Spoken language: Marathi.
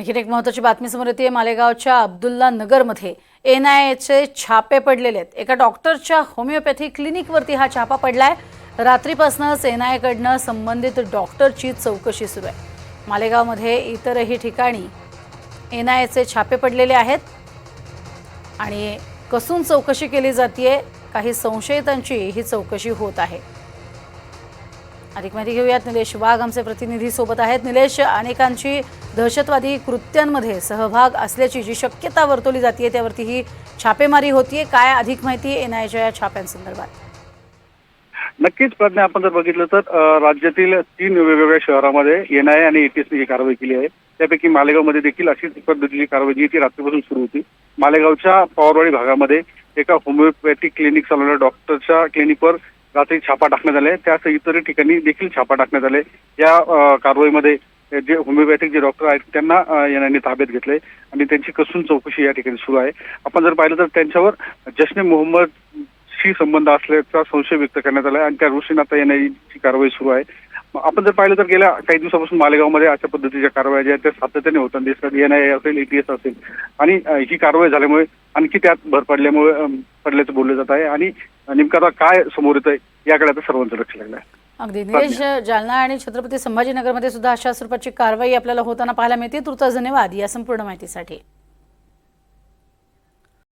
आणखीन एक महत्वाची बातमी समोर येते. मालेगावच्या अब्दुल्ला नगरमध्ये एन आय एचे छापे पडलेले आहेत. एका डॉक्टरच्या होमिओपॅथी क्लिनिकवरती हा छापा पडलाय. रात्रीपासूनच एन आय कडनं संबंधित डॉक्टरची चौकशी सुरू आहे. मालेगावमध्ये इतरही ठिकाणी एन आय एचे छापे पडलेले आहेत आणि कसून चौकशी केली जाते काही संशयितांची ही चौकशी होत आहे. अधिक माहिती घेऊयात. निलेश वाघ आमचे प्रतिनिधी सोबत आहेत. निलेश अनेकांची दहशतवादी कृत्यांमध्ये सहभाग असल्याची जी शक्यता वर्तवली जाते त्यावरती ही छापेमारी होतीये. काय अधिक माहिती एन आयच्या या छाप्यांसंदर्भात? नक्कीच प्रज्ञा आपण जर बघितलं तर राज्यातील तीन वेगवेगळ्या शहरामध्ये एनआयए आणि एटीएसने ही कारवाई केली आहे. त्यापैकी मालेगावमध्ये देखील अशीच पद्धतीची कारवाई जी ती रात्रीपासून सुरू होती. मालेगावच्या पवारवाडी भागामध्ये एका होमिओपॅथिक क्लिनिक चालवणाऱ्या डॉक्टरच्या क्लिनिकवर रात्री छापा टाकण्यात आले. त्यासह इतर ठिकाणी देखील छापा टाकण्यात आले. या कारवाईमध्ये जे होमिओपॅथिक जे डॉक्टर आहेत त्यांना यांनी ताब्यात घेतले आणि त्यांची कसून चौकशी या ठिकाणी सुरू आहे. आपण जर पाहिलं तर त्यांच्यावर जश्ने मोहम्मद शी संबंध असल्याचा संशय व्यक्त करण्यात आला आणि त्या दृष्टीने आता येण्याची कारवाई सुरू आहे. आपण जर पाहिलं तर गेल्या काही दिवसापासून मालेगावमध्ये अशा पद्धतीच्या कारवाया ज्या त्या सातत्याने होतात. दिसतात आय असेल एटीएस असेल. आणि ही कारवाई झाल्यामुळे आणखी त्यात भर पडल्यामुळे पडल्याचं बोललं जात आहे. आणि नेमकं आता काय समोर येत याकडे आता सर्वांचं लक्ष लागलं आहे अगदी निलेश जालना आणि छत्रपती संभाजीनगरमध्ये सुद्धा अशा स्वरूपाची कारवाई आपल्याला होताना पाहायला मिळते. तुर्तास धन्यवाद या संपूर्ण माहितीसाठी.